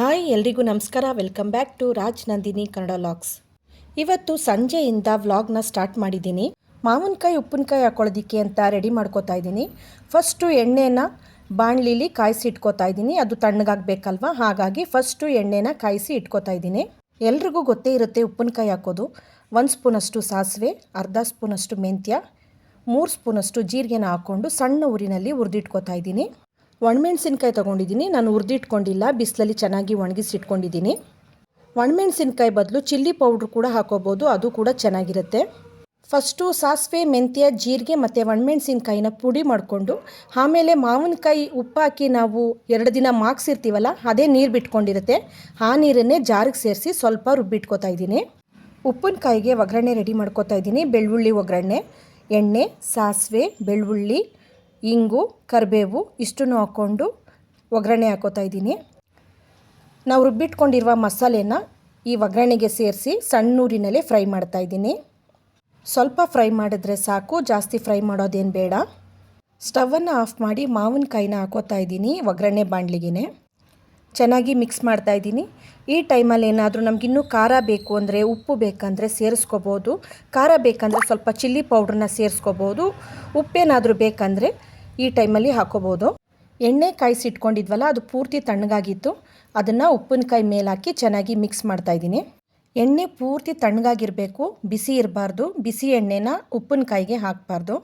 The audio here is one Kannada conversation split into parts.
ಹಾಯ್, ಎಲ್ರಿಗೂ ನಮಸ್ಕಾರ. Welcome back to Raj Nandini Kannada logs ಇವತ್ತು ಸಂಜೆಯಿಂದ ವ್ಲಾಗ್ನ ಸ್ಟಾರ್ಟ್ ಮಾಡಿದ್ದೀನಿ. ಮಾವಿನಕಾಯಿ, ಉಪ್ಪಿನಕಾಯಿ ಹಾಕೊಳ್ಳೋದಿಕ್ಕೆ ಅಂತ ರೆಡಿ ಮಾಡ್ಕೋತಾ ಇದ್ದೀನಿ. ಫಸ್ಟು ಎಣ್ಣೆನ ಬಾಣಲಿಲಿ ಕಾಯಿಸಿ ಇಟ್ಕೋತಾ ಇದ್ದೀನಿ. ಅದು ತಣ್ಣಗಾಗಬೇಕಲ್ವ? ಹಾಗಾಗಿ ಫಸ್ಟು ಎಣ್ಣೆನ ಕಾಯಿಸಿ ಇಟ್ಕೋತಾ ಇದ್ದೀನಿ. ಎಲ್ರಿಗೂ ಗೊತ್ತೇ ಇರುತ್ತೆ ಉಪ್ಪಿನಕಾಯಿ ಹಾಕೋದು. ಒಂದು ಸ್ಪೂನಷ್ಟು ಸಾಸಿವೆ, ಅರ್ಧ ಸ್ಪೂನಷ್ಟು ಮೆಂತ್ಯ, ಮೂರು ಸ್ಪೂನಷ್ಟು ಜೀರಿಗೆನ ಹಾಕ್ಕೊಂಡು ಸಣ್ಣ ಊರಿನಲ್ಲಿ ಹುರಿದಿಟ್ಕೋತಾ ಇದ್ದೀನಿ. ಒಣಮೆಣ್ಸಿನ್ಕಾಯಿ ತೊಗೊಂಡಿದ್ದೀನಿ. ನಾನು ಹುರಿದಿಟ್ಕೊಂಡಿಲ್ಲ. ಬಿಸಿಲಲ್ಲಿ ಚೆನ್ನಾಗಿ ಒಣಗಿಸಿಟ್ಕೊಂಡಿದ್ದೀನಿ. ಒಣಮೆಣಸಿನ್ಕಾಯಿ ಬದಲು ಚಿಲ್ಲಿ ಪೌಡ್ರ್ ಕೂಡ ಹಾಕೋಬೋದು. ಅದು ಕೂಡ ಚೆನ್ನಾಗಿರುತ್ತೆ. ಫಸ್ಟು ಸಾಸಿವೆ, ಮೆಂತ್ಯ, ಜೀರಿಗೆ ಮತ್ತು ಒಣಮೆಣಸಿನ್ಕಾಯಿನ ಪುಡಿ ಮಾಡಿಕೊಂಡು, ಆಮೇಲೆ ಮಾವಿನಕಾಯಿ ಉಪ್ಪಾಕಿ ನಾವು ಎರಡು ದಿನ ಮಾಕ್ಸಿರ್ತೀವಲ್ಲ ಅದೇ ನೀರು ಬಿಟ್ಕೊಂಡಿರುತ್ತೆ. ಆ ನೀರನ್ನೇ ಜಾರಿಗೆ ಸೇರಿಸಿ ಸ್ವಲ್ಪ ರುಬ್ಬಿಟ್ಕೋತಾ ಇದ್ದೀನಿ. ಉಪ್ಪಿನಕಾಯಿಗೆ ಒಗ್ಗರಣೆ ರೆಡಿ ಮಾಡ್ಕೋತಾ ಇದ್ದೀನಿ. ಬೆಳ್ಳುಳ್ಳಿ ಒಗ್ಗರಣೆ, ಎಣ್ಣೆ, ಸಾಸಿವೆ, ಬೆಳ್ಳುಳ್ಳಿ ಇಂಗು, ಕರಿಬೇವು ಇಷ್ಟನ್ನು ಹಾಕ್ಕೊಂಡು ಒಗ್ಗರಣೆ ಹಾಕೋತಾ ಇದ್ದೀನಿ. ನಾವು ರುಬ್ಬಿಟ್ಕೊಂಡಿರುವ ಮಸಾಲೆನ ಈ ಒಗ್ಗರಣೆಗೆ ಸೇರಿಸಿ ಸಣ್ಣೂರಿನಲ್ಲೇ ಫ್ರೈ ಮಾಡ್ತಾ ಇದ್ದೀನಿ. ಸ್ವಲ್ಪ ಫ್ರೈ ಮಾಡಿದ್ರೆ ಸಾಕು, ಜಾಸ್ತಿ ಫ್ರೈ ಮಾಡೋದೇನು ಬೇಡ. ಸ್ಟವನ್ನು ಆಫ್ ಮಾಡಿ ಮಾವಿನಕಾಯಿನ ಹಾಕೋತಾ ಇದ್ದೀನಿ ಒಗ್ಗರಣೆ ಬಾಣಲಿಗೆ ಚೆನ್ನಾಗಿ ಮಿಕ್ಸ್ ಮಾಡ್ತಾ ಇದ್ದೀನಿ. ಈ ಟೈಮಲ್ಲಿ ಏನಾದರೂ ನಮಗಿನ್ನೂ ಖಾರ ಬೇಕು ಅಂದರೆ ಉಪ್ಪು ಬೇಕಂದರೆ ಸೇರಿಸ್ಕೋಬೋದು. ಖಾರ ಬೇಕಂದರೆ ಸ್ವಲ್ಪ ಚಿಲ್ಲಿ ಪೌಡ್ರನ್ನ ಸೇರಿಸ್ಕೋಬೋದು. ಉಪ್ಪೇನಾದರೂ ಬೇಕಂದರೆ ಈ ಟೈಮಲ್ಲಿ ಹಾಕೋಬೋದು. ಎಣ್ಣೆ ಕಾಯಿಸಿ ಇಟ್ಕೊಂಡಿದ್ವಲ್ಲ, ಅದು ಪೂರ್ತಿ ತಣ್ಣಗಾಗಿತ್ತು. ಅದನ್ನು ಉಪ್ಪಿನಕಾಯಿ ಮೇಲೆ ಹಾಕಿ ಚೆನ್ನಾಗಿ ಮಿಕ್ಸ್ ಮಾಡ್ತಾಯಿದ್ದೀನಿ ಎಣ್ಣೆ ಪೂರ್ತಿ ತಣ್ಣಗಾಗಿರಬೇಕು, ಬಿಸಿ ಇರಬಾರ್ದು. ಬಿಸಿ ಎಣ್ಣೆನ ಉಪ್ಪಿನಕಾಯಿಗೆ ಹಾಕಬಾರ್ದು.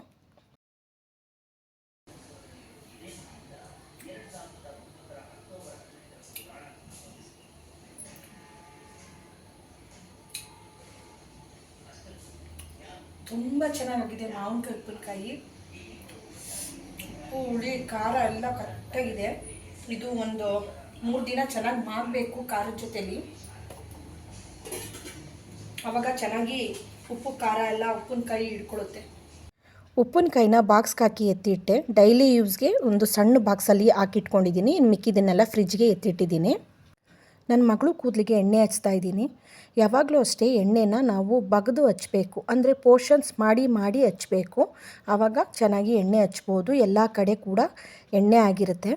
ತುಂಬ ಚೆನ್ನಾಗಿದೆ ಮಾವಿನಕಾಯಿ ಉಪ್ಪಿನಕಾಯಿ. ಉಪ್ಪು ಹುಳಿ, ಖಾರ ಎಲ್ಲ ಕರೆಕ್ಟಾಗಿದೆ. ಇದು ಒಂದು ಮೂರು ದಿನ ಚೆನ್ನಾಗಿ ಮಾಡಬೇಕು ಖಾರದ ಜೊತೆಲಿ. ಅವಾಗ ಚೆನ್ನಾಗಿ ಉಪ್ಪು, ಖಾರ ಎಲ್ಲ ಉಪ್ಪಿನಕಾಯಿ ಹಿಡ್ಕೊಳ್ಳುತ್ತೆ ಉಪ್ಪಿನಕಾಯಿನ ಬಾಕ್ಸ್ಗೆ ಹಾಕಿ ಎತ್ತಿಟ್ಟೆ. ಡೈಲಿ ಯೂಸ್ಗೆ ಒಂದು ಸಣ್ಣ ಬಾಕ್ಸಲ್ಲಿ ಹಾಕಿಟ್ಕೊಂಡಿದ್ದೀನಿ. ಇನ್ನು ಮಿಕ್ಕಿದ್ದನ್ನೆಲ್ಲ ಫ್ರಿಜ್ಗೆ ಎತ್ತಿಟ್ಟಿದ್ದೀನಿ. ನನ್ನ ಮಗಳು ಕೂದಲಿಗೆ ಎಣ್ಣೆ ಹಚ್ತಾ ಇದ್ದೀನಿ. ಯಾವಾಗಲೂ ಅಷ್ಟೇ ಎಣ್ಣೆನ ನಾವು ಬಗೆದು ಹಚ್ಚಬೇಕು ಅಂದರೆ ಪೋರ್ಷನ್ಸ್ ಮಾಡಿ ಮಾಡಿ ಹಚ್ಚಬೇಕು ಆವಾಗ ಚೆನ್ನಾಗಿ ಎಣ್ಣೆ ಹಚ್ಬೋದು. ಎಲ್ಲ ಕಡೆ ಕೂಡ ಎಣ್ಣೆ ಆಗಿರುತ್ತೆ.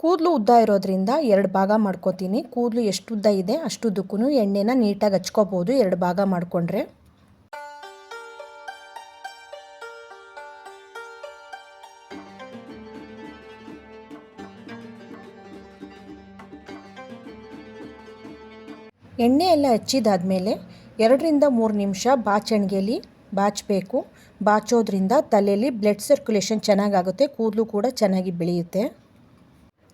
ಕೂದಲು ಉದ್ದ ಇರೋದ್ರಿಂದ ಎರಡು ಭಾಗ ಮಾಡ್ಕೋತೀನಿ. ಕೂದಲು ಎಷ್ಟು ಉದ್ದ ಇದೆ ಅಷ್ಟುದ್ದಕ್ಕೂ ಎಣ್ಣೆನ ನೀಟಾಗಿ ಹಚ್ಕೋಬೋದು. ಎರಡು ಭಾಗ ಮಾಡಿಕೊಂಡ್ರೆ. ಎಣ್ಣೆ ಎಲ್ಲ ಹಚ್ಚಿದಾದ್ಮೇಲೆ ಎರಡರಿಂದ ಮೂರು ನಿಮಿಷ ಬಾಚಣಿಗೆಲಿ ಬಾಚಬೇಕು. ಬಾಚೋದ್ರಿಂದ ತಲೆಯಲ್ಲಿ ಬ್ಲಡ್ ಸರ್ಕ್ಯುಲೇಷನ್ ಚೆನ್ನಾಗಾಗುತ್ತೆ, ಕೂದಲು ಕೂಡ ಚೆನ್ನಾಗಿ ಬೆಳೆಯುತ್ತೆ.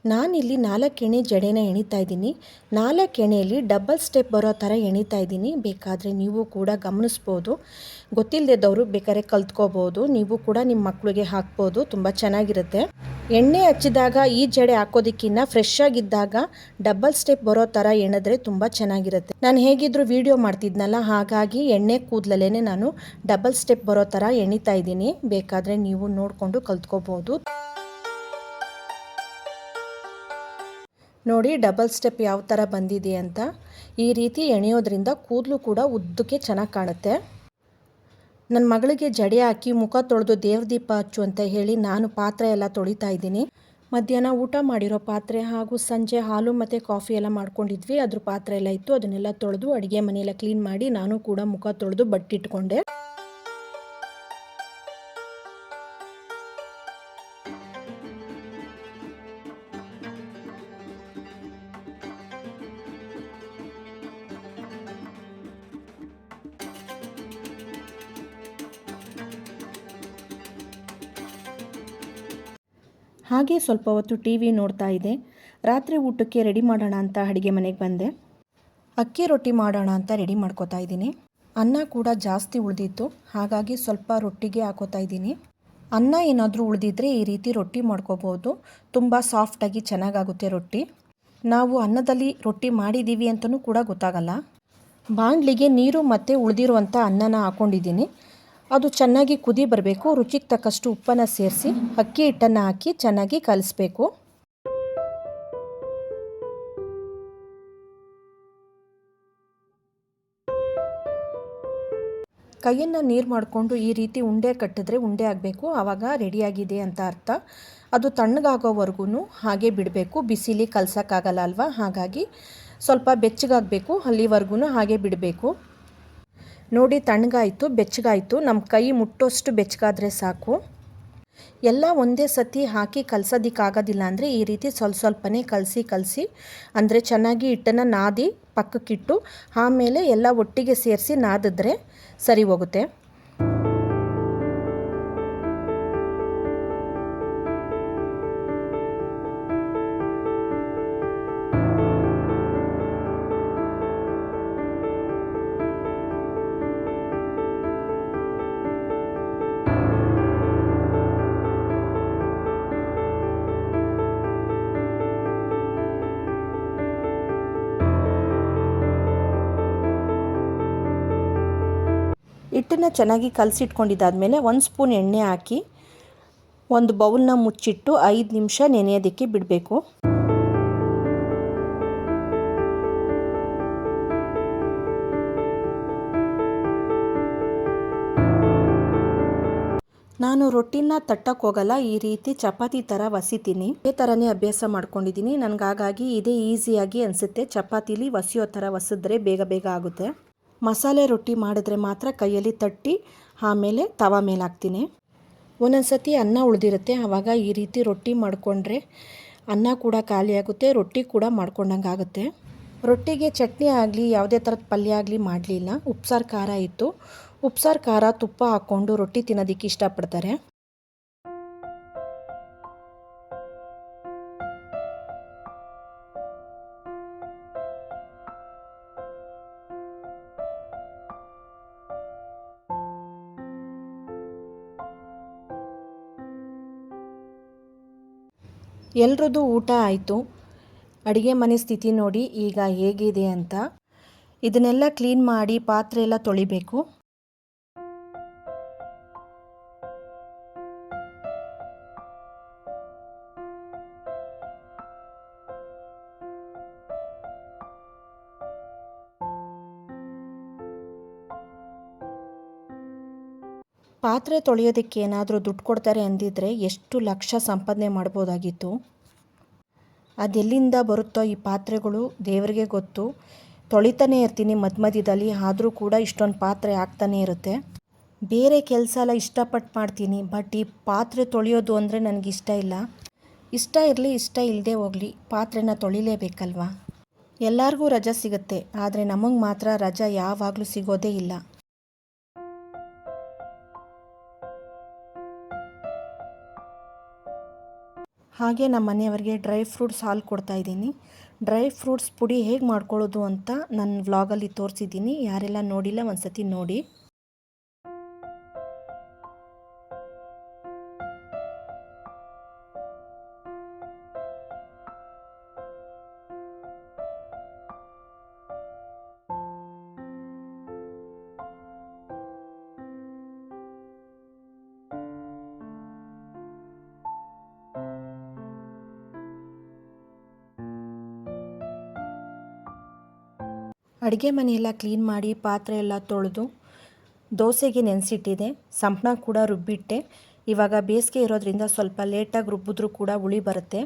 ನಾನಿಲ್ಲಿ ನಾಲ್ಕು ಎಣೆ ಜಡೆನ ಎಣಿತಾ ಇದ್ದೀನಿ. ನಾಲ್ಕು ಎಣೆಯಲ್ಲಿ ಡಬಲ್ ಸ್ಟೆಪ್ ಬರೋ ಥರ ಎಣಿತಾ ಇದ್ದೀನಿ. ಬೇಕಾದರೆ ನೀವು ಕೂಡ ಗಮನಿಸ್ಬೋದು. ಗೊತ್ತಿಲ್ಲದವರು ಬೇಕಾದ್ರೆ ಕಲ್ತ್ಕೋಬೋದು. ನೀವು ಕೂಡ ನಿಮ್ಮ ಮಕ್ಕಳಿಗೆ ಹಾಕ್ಬೋದು. ತುಂಬ ಚೆನ್ನಾಗಿರುತ್ತೆ. ಎಣ್ಣೆ ಹಚ್ಚಿದಾಗ ಈ ಜಡೆ ಹಾಕೋದಕ್ಕಿಂತ ಫ್ರೆಶ್ ಆಗಿದ್ದಾಗ ಡಬಲ್ ಸ್ಟೆಪ್ ಬರೋ ಥರ ಎಣಿದ್ರೆ ತುಂಬ ಚೆನ್ನಾಗಿರುತ್ತೆ. ನಾನು ಹೇಗಿದ್ರು ವಿಡಿಯೋ ಮಾಡ್ತಿದ್ನಲ್ಲ, ಹಾಗಾಗಿ ಎಣ್ಣೆ ಕೂದಲಲ್ಲೇ ನಾನು ಡಬಲ್ ಸ್ಟೆಪ್ ಬರೋ ಥರ ಎಣಿತಾ ಇದ್ದೀನಿ. ಬೇಕಾದರೆ ನೀವು ನೋಡಿಕೊಂಡು ಕಲ್ತ್ಕೋಬೋದು. ನೋಡಿ ಡಬಲ್ ಸ್ಟೆಪ್ ಯಾವ ಥರ ಬಂದಿದೆ ಅಂತ. ಈ ರೀತಿ ಎಣೆಯೋದ್ರಿಂದ ಕೂದಲು ಕೂಡ ಉದ್ದಕ್ಕೆ ಚೆನ್ನಾಗಿ ಕಾಣುತ್ತೆ. ನನ್ನ ಮಗಳಿಗೆ ಜಡೆ ಹಾಕಿ ಮುಖ ತೊಳೆದು ದೇವ್ರ ದೀಪ ಹಚ್ಚು ಅಂತ ಹೇಳಿ ನಾನು ಪಾತ್ರೆ ಎಲ್ಲ ತೊಳಿತಾ ಇದ್ದೀನಿ. ಮಧ್ಯಾಹ್ನ ಊಟ ಮಾಡಿರೋ ಪಾತ್ರೆ ಹಾಗೂ ಸಂಜೆ ಹಾಲು ಮತ್ತು ಕಾಫಿ ಎಲ್ಲ ಮಾಡ್ಕೊಂಡಿದ್ವಿ. ಅದ್ರ ಪಾತ್ರೆ ಎಲ್ಲ ಇತ್ತು. ಅದನ್ನೆಲ್ಲ ತೊಳೆದು ಅಡುಗೆ ಮನೆಯೆಲ್ಲ ಕ್ಲೀನ್ ಮಾಡಿ ನಾನು ಕೂಡ ಮುಖ ತೊಳೆದು ಬಟ್ಟಿಟ್ಕೊಂಡೆ ಹಾಗೆ ಸ್ವಲ್ಪ ಹೊತ್ತು ಟಿ ವಿ ನೋಡ್ತಾ ಇದ್ದೆ. ರಾತ್ರಿ ಊಟಕ್ಕೆ ರೆಡಿ ಮಾಡೋಣ ಅಂತ ಅಡುಗೆ ಮನೆಗೆ ಬಂದೆ. ಅಕ್ಕಿ ರೊಟ್ಟಿ ಮಾಡೋಣ ಅಂತ ರೆಡಿ ಮಾಡ್ಕೋತಾ ಇದ್ದೀನಿ. ಅನ್ನ ಕೂಡ ಜಾಸ್ತಿ ಉಳಿದಿತ್ತು, ಹಾಗಾಗಿ ಸ್ವಲ್ಪ ರೊಟ್ಟಿಗೆ ಹಾಕೋತಾ ಇದ್ದೀನಿ. ಅನ್ನ ಏನಾದರೂ ಉಳಿದಿದ್ರೆ ಈ ರೀತಿ ರೊಟ್ಟಿ ಮಾಡ್ಕೋಬೋದು. ತುಂಬ ಸಾಫ್ಟಾಗಿ ಚೆನ್ನಾಗಾಗುತ್ತೆ ರೊಟ್ಟಿ. ನಾವು ಅನ್ನದಲ್ಲಿ ರೊಟ್ಟಿ ಮಾಡಿದ್ದೀವಿ ಅಂತಲೂ ಕೂಡ ಗೊತ್ತಾಗಲ್ಲ. ಬಾಣಲಿಗೆ ನೀರು ಮತ್ತು ಉಳಿದಿರುವಂಥ ಅನ್ನನ ಹಾಕ್ಕೊಂಡಿದ್ದೀನಿ ಅದು ಚೆನ್ನಾಗಿ ಕುದಿ ಬರಬೇಕು. ರುಚಿಗೆ ತಕ್ಕಷ್ಟು ಉಪ್ಪನ್ನು ಸೇರಿಸಿ ಅಕ್ಕಿ ಹಿಟ್ಟನ್ನು ಹಾಕಿ ಚೆನ್ನಾಗಿ ಕಲಿಸ್ಬೇಕು. ಕೈಯನ್ನು ನೀರು ಮಾಡಿಕೊಂಡು ಈ ರೀತಿ ಉಂಡೆ ಕಟ್ಟಿದ್ರೆ ಉಂಡೆ ಆಗಬೇಕು. ಆವಾಗ ರೆಡಿಯಾಗಿದೆ ಅಂತ ಅರ್ಥ. ಅದು ತಣ್ಣಗಾಗೋವರೆಗೂ ಹಾಗೆ ಬಿಡಬೇಕು. ಬಿಸಿಲಿ ಕಲ್ಸೋಕ್ಕಾಗಲ್ಲ ಅಲ್ವಾ? ಹಾಗಾಗಿ ಸ್ವಲ್ಪ ಬೆಚ್ಚಗಾಗಬೇಕು. ಅಲ್ಲಿವರೆಗೂ ಹಾಗೆ ಬಿಡಬೇಕು. ನೋಡಿ ತಣ್ಣಗಾಯಿತು, ಬೆಚ್ಚಗಾಯಿತು. ನಮ್ಮ ಕೈ ಮುಟ್ಟೋಷ್ಟು ಬೆಚ್ಚಗಾದರೆ ಸಾಕು. ಎಲ್ಲ ಒಂದೇ ಸತಿ ಹಾಕಿ ಕಲಸೋದಿಕ್ಕಾಗೋದಿಲ್ಲ ಅಂದರೆ ಈ ರೀತಿ ಸ್ವಲ್ಪ ಸ್ವಲ್ಪನೇ ಕಲಸಿ ಕಲಸಿ, ಅಂದರೆ ಚೆನ್ನಾಗಿ ಹಿಟ್ಟನ್ನು ನಾದಿ ಪಕ್ಕಕ್ಕಿಟ್ಟು, ಆಮೇಲೆ ಎಲ್ಲ ಒಟ್ಟಿಗೆ ಸೇರಿಸಿ ನಾದಿದ್ರೆ ಸರಿ ಹೋಗುತ್ತೆ. ಹಿಟ್ಟನ್ನು ಚೆನ್ನಾಗಿ ಕಲಸಿಟ್ಕೊಂಡಿದ್ದಾದಮೇಲೆ ಒಂದು ಸ್ಪೂನ್ ಎಣ್ಣೆ ಹಾಕಿ ಒಂದು ಬೌಲ್ನ ಮುಚ್ಚಿಟ್ಟು ಐದು ನಿಮಿಷ ನೆನೆಯೋದಕ್ಕೆ ಬಿಡಬೇಕು. ನಾನು ರೊಟ್ಟಿನ ತಟ್ಟಕ್ಕೆ ಹೋಗಲ್ಲ, ಈ ರೀತಿ ಚಪಾತಿ ಥರ ವಸಿತೀನಿ ಇದೇ ಥರನೇ ಅಭ್ಯಾಸ ಮಾಡ್ಕೊಂಡಿದ್ದೀನಿ. ನನಗೆ ಹಾಗಾಗಿ ಇದೇ ಈಸಿಯಾಗಿ ಅನಿಸುತ್ತೆ. ಚಪಾತಿಲಿ ಒಸಿಯೋ ಥರ ವಸಿದ್ರೆ ಬೇಗ ಬೇಗ ಆಗುತ್ತೆ. ಮಸಾಲೆ ರೊಟ್ಟಿ ಮಾಡಿದ್ರೆ ಮಾತ್ರ ಕೈಯಲ್ಲಿ ತಟ್ಟಿ ಆಮೇಲೆ ತವ ಮೇಲೆ ಹಾಕ್ತೀನಿ. ಒಂದೊಂದು ಸತಿ ಅನ್ನ ಉಳಿದಿರುತ್ತೆ. ಆವಾಗ ಈ ರೀತಿ ರೊಟ್ಟಿ ಮಾಡಿಕೊಂಡ್ರೆ ಅನ್ನ ಕೂಡ ಖಾಲಿಯಾಗುತ್ತೆ ರೊಟ್ಟಿ ಕೂಡ ಮಾಡ್ಕೊಂಡಂಗೆ ಆಗುತ್ತೆ. ರೊಟ್ಟಿಗೆ ಚಟ್ನಿ ಆಗಲಿ, ಯಾವುದೇ ಥರದ ಪಲ್ಯ ಆಗಲಿ ಮಾಡಲಿಲ್ಲ. ಉಪ್ಸಾರು ಖಾರ ಇತ್ತು. ಉಪ್ಸಾರು ಖಾರ ತುಪ್ಪ ಹಾಕ್ಕೊಂಡು ರೊಟ್ಟಿ ತಿನ್ನೋದಕ್ಕೆ ಇಷ್ಟಪಡ್ತಾರೆ. ಎಲ್ರದ್ದು ಊಟ ಆಯಿತು. ಅಡುಗೆ ಮನೆ ಸ್ಥಿತಿ ನೋಡಿ ಈಗ ಹೇಗಿದೆ ಅಂತ. ಇದನ್ನೆಲ್ಲ ಕ್ಲೀನ್ ಮಾಡಿ ಪಾತ್ರೆ ಎಲ್ಲ ತೊಳಿಬೇಕು. ಪಾತ್ರೆ ತೊಳೆಯೋದಕ್ಕೆ ಏನಾದರೂ ದುಡ್ಡು ಕೊಡ್ತಾರೆ ಅಂದಿದ್ರೆ ಎಷ್ಟು ಲಕ್ಷ ಸಂಪಾದನೆ ಮಾಡ್ಬೋದಾಗಿತ್ತು? ಅದೆಲ್ಲಿಂದ ಬರುತ್ತೋ ಈ ಪಾತ್ರೆಗಳು? ದೇವರಿಗೆ ಗೊತ್ತು. ತೊಳಿತಾನೆ ಇರ್ತೀನಿ ಮಧ್ಯ ಮಧ್ಯದಲ್ಲಿ ಆದರೂ ಕೂಡ ಇಷ್ಟೊಂದು ಪಾತ್ರೆ ಆಗ್ತಾನೇ ಇರುತ್ತೆ. ಬೇರೆ ಕೆಲಸ ಎಲ್ಲ ಇಷ್ಟಪಟ್ಟು ಮಾಡ್ತೀನಿ, ಬಟ್ ಈ ಪಾತ್ರೆ ತೊಳೆಯೋದು ಅಂದರೆ ನನಗೆ ಇಷ್ಟ ಇಲ್ಲ. ಇಷ್ಟ ಇರಲಿ, ಇಷ್ಟ ಇಲ್ಲದೆ ಹೋಗಲಿ, ಪಾತ್ರೆನ ತೊಳಿಲೇಬೇಕಲ್ವಾ? ಎಲ್ಲರಿಗೂ ರಜಾ ಸಿಗುತ್ತೆ, ಆದರೆ ನಮಗೆ ಮಾತ್ರ ರಜಾ ಯಾವಾಗಲೂ ಸಿಗೋದೇ ಇಲ್ಲ. ಹಾಗೆ ನಮ್ಮ ಮನೆಯವರಿಗೆ ಡ್ರೈ ಫ್ರೂಟ್ಸ್ ಹಾಲು ಕೊಡ್ತಾ ಇದ್ದೀನಿ. ಡ್ರೈ ಫ್ರೂಟ್ಸ್ ಪುಡಿ ಹೇಗೆ ಮಾಡ್ಕೊಳ್ಳೋದು ಅಂತ ನನ್ನ ವ್ಲಾಗಲ್ಲಿ ತೋರಿಸಿದ್ದೀನಿ. ಯಾರೆಲ್ಲ ನೋಡಿಲ್ಲ ಒಂದು ಸತಿ ನೋಡಿ. ಅಡುಗೆ ಮನೆಯೆಲ್ಲ ಕ್ಲೀನ್ ಮಾಡಿ ಪಾತ್ರೆ ಎಲ್ಲ ತೊಳೆದು ದೋಸೆಗೆ ನೆನೆಸಿಟ್ಟಿದೆ. ಸಂಪಣ ಕೂಡ ರುಬ್ಬಿಟ್ಟೆ. ಇವಾಗ ಬೇಸಿಗೆ ಇರೋದ್ರಿಂದ ಸ್ವಲ್ಪ ಲೇಟಾಗಿ ರುಬ್ಬಿದ್ರೂ ಕೂಡ ಹುಳಿ ಬರುತ್ತೆ.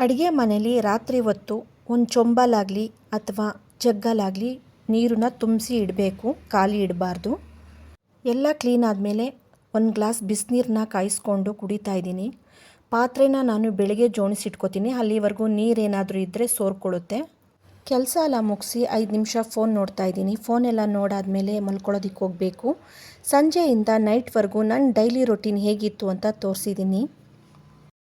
ಅಡುಗೆ ಮನೇಲಿ ರಾತ್ರಿ ಹೊತ್ತು ಒಂದು ಚೊಂಬಲಾಗಲಿ ಅಥವಾ ಜಗ್ಗಲಾಗಲಿ ನೀರನ್ನ ತುಂಬಿಸಿ ಇಡಬೇಕು, ಖಾಲಿ ಇಡಬಾರ್ದು. ಎಲ್ಲ ಕ್ಲೀನ್ ಆದಮೇಲೆ ಒಂದು ಗ್ಲಾಸ್ ಬಿಸಿನೀರನ್ನ ಕಾಯಿಸ್ಕೊಂಡು ಕುಡಿತಾ ಇದ್ದೀನಿ. ಪಾತ್ರೆನ ನಾನು ಬೆಳಗ್ಗೆ ಜೋಣಿಸಿಟ್ಕೋತೀನಿ, ಅಲ್ಲಿವರೆಗೂ ನೀರೇನಾದರೂ ಇದ್ದರೆ ಸೋರ್ಕೊಳ್ಳುತ್ತೆ. ಕೆಲಸ ಎಲ್ಲ ಮುಗಿಸಿ ಐದು ನಿಮಿಷ ಫೋನ್ ನೋಡ್ತಾ ಇದ್ದೀನಿ. ಫೋನೆಲ್ಲ ನೋಡಾದಮೇಲೆ ಮಲ್ಕೊಳ್ಳೋದಕ್ಕೆ ಹೋಗಬೇಕು ಸಂಜೆಯಿಂದ ನೈಟ್ವರೆಗೂ ನನ್ನ ಡೈಲಿ ರೊಟೀನ್ ಹೇಗಿತ್ತು ಅಂತ ತೋರಿಸಿದ್ದೀನಿ.